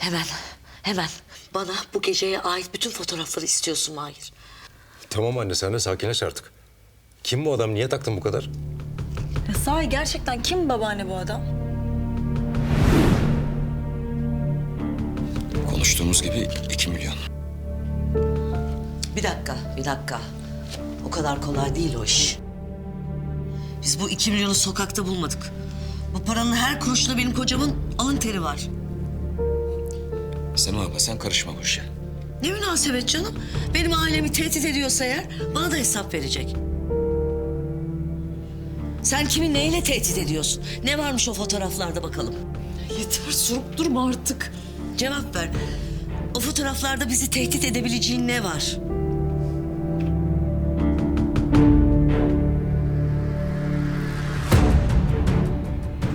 Hemen, hemen. Bana bu geceye ait bütün fotoğrafları istiyorsun Mahir. Tamam anne sen de sakinleş artık. Kim bu adam? Niye taktın bu kadar? Ya sahi gerçekten kim babaanne bu adam? Konuştuğumuz gibi iki milyon. Bir dakika, bir dakika. O kadar kolay değil o iş. Biz bu iki milyonu sokakta bulmadık. Bu paranın her kuruşunda benim kocamın alın teri var. Sema abla sen karışma bu işe. Ne münasebet canım. Benim ailemi tehdit ediyorsa eğer bana da hesap verecek. Sen kimi neyle tehdit ediyorsun? Ne varmış o fotoğraflarda bakalım? Yeter sorup durma artık. Cevap ver. O fotoğraflarda bizi tehdit edebileceğin ne var?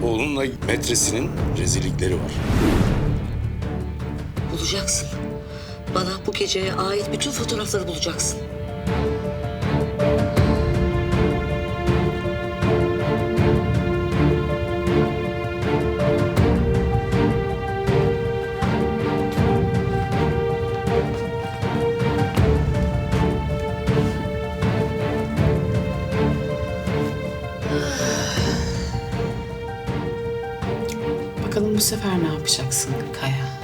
Oğlunla metresinin rezillikleri var. Bulacaksın. Bana bu geceye ait bütün fotoğrafları bulacaksın. Bakalım bu sefer ne yapacaksın Kaya?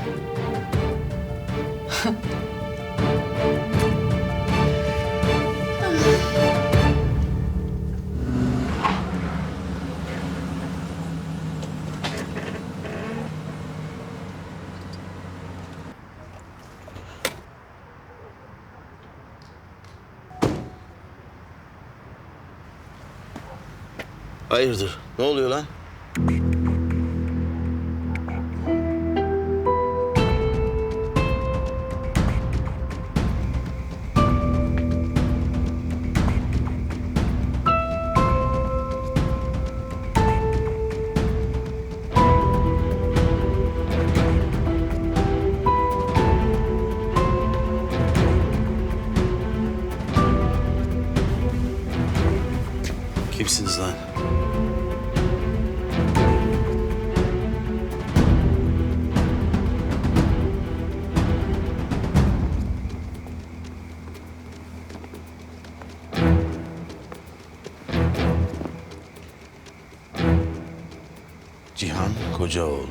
Hayırdır? Ne oluyor lan? Kocaoğlu.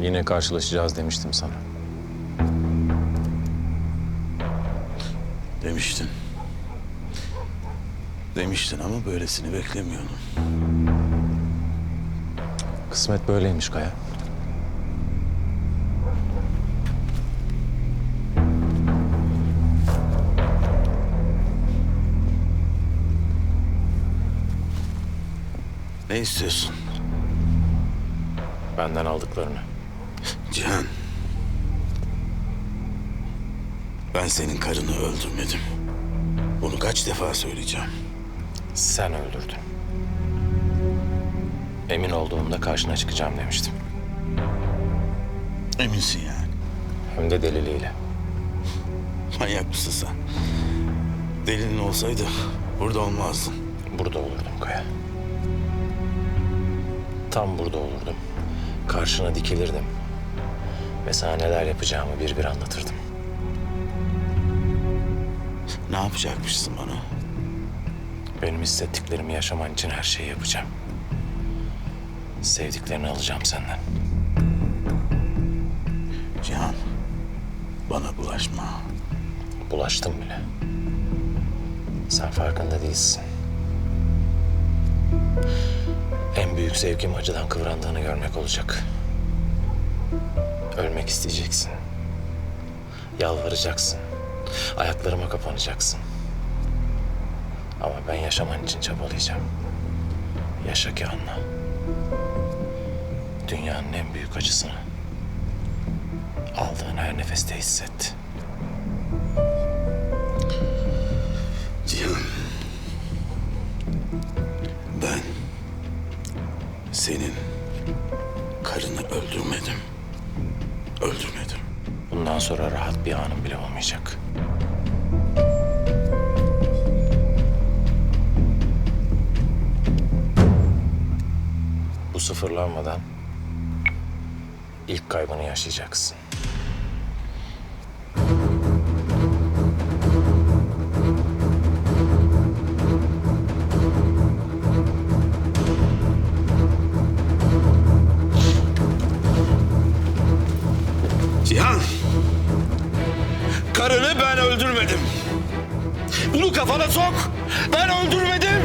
Yine karşılaşacağız demiştim sana. Demiştin. Demiştin ama böylesini beklemiyordum. Kısmet böyleymiş Kaya. Ne istiyorsun? Benden aldıklarını. Cihan. Ben senin karını öldürmedim. Bunu kaç defa söyleyeceğim. Sen öldürdün. Emin olduğumda karşına çıkacağım demiştim. Eminsin yani. Hem de deliliyle. Manyak mısın sen? Delinin olsaydı burada olmazdın. Burada olurdum Kaya. Tam burada olurdum. Karşına dikilirdim. Ve sana neler yapacağımı bir bir anlatırdım. Ne yapacakmışsın bana? Benim hissettiklerimi yaşaman için her şeyi yapacağım. Sevdiklerini alacağım senden. Cihan, bana bulaşma. Bulaştım bile. Sen farkında değilsin. En büyük zevkim acıdan kıvrandığını görmek olacak. Ölmek isteyeceksin. Yalvaracaksın. Ayaklarıma kapanacaksın. Ama ben yaşaman için çabalayacağım. Yaşa ki anla. Dünyanın en büyük acısını aldığın her nefeste hisset. Senin karını öldürmedim. Öldürmedim. Bundan sonra rahat bir anım bile olmayacak. Bu sıfırlanmadan ilk kaybını yaşayacaksın. Cihan! Karını ben öldürmedim. Bunu kafana sok. Ben öldürmedim.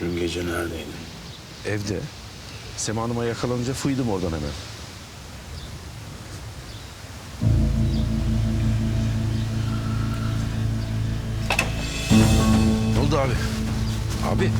Dün gece neredeydin? Evde. Sema Hanım'a yakalanınca fıydım oradan hemen. Ne oldu abi? Abi.